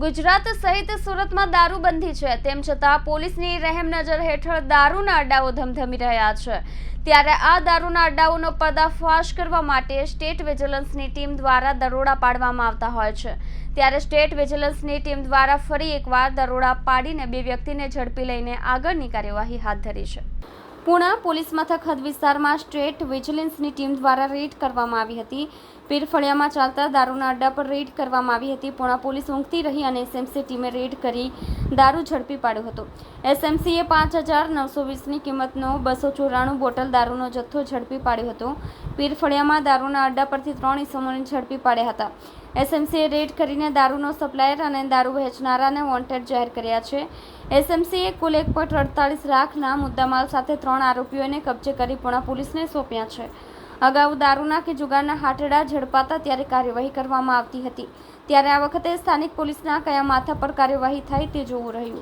ગુજરાત સહિત સુરતમાં દારૂબંધી છે. તેમ છતાં પોલીસની રહેમ નજર હેઠળ દારૂના અડ્ડાઓ ધમધમી રહ્યા છે. ત્યારે આ દારૂના અડ્ડાઓનો પર્દાફાશ કરવા માટે સ્ટેટ વિજિલન્સની ટીમ દ્વારા દરોડા પાડવામાં આવતા હોય છે. ત્યારે સ્ટેટ વિજિલન્સની ટીમ દ્વારા ફરી એકવાર દરોડા પાડીને બે વ્યક્તિને ઝડપી લઈને આગળની કાર્યવાહી હાથ ધરી છે. પુણા પોલીસ મથક હદ વિસ્તારમાં સ્ટેટ વિજિલન્સની ટીમ દ્વારા રેડ કરવામાં આવી હતી. પીરફળિયામાં ચાલતા દારૂના અડ્ડા પર રેડ કરવામાં આવી હતી. પુણા પોલીસ ઊંઘતી રહી અને એસએમસી ટીમે રેડ કરી દારૂ ઝડપી પાડ્યો હતો. એસએમસીએ પાંચ હજાર નવસો વીસની કિંમતનો બસો ચોરાણું બોટલ દારૂનો જથ્થો ઝડપી પાડ્યો હતો. પીરફળિયામાં દારૂના અડ્ડા પરથી ત્રણ ઇસમોને ઝડપી પાડ્યા હતા. એસએમસીએ રેડ કરીને દારૂનો સપ્લાયર અને દારૂ વહેંચનારાને વોન્ટેડ જાહેર કર્યા છે. એસએમસીએ કુલ એક પોઈન્ટ અડતાલીસ લાખના મુદ્દામાલ સાથે ત્રણ આરોપીઓને કબજે કરી પૂણા પોલીસને સોંપ્યા છે. અગાઉ દારૂના કે જુગારના હાટડા ઝડપાતા ત્યારે કાર્યવાહી કરવામાં આવતી હતી. ત્યારે આ વખતે સ્થાનિક પોલીસના કયા માથા પર કાર્યવાહી થાય તે જોવું રહ્યું.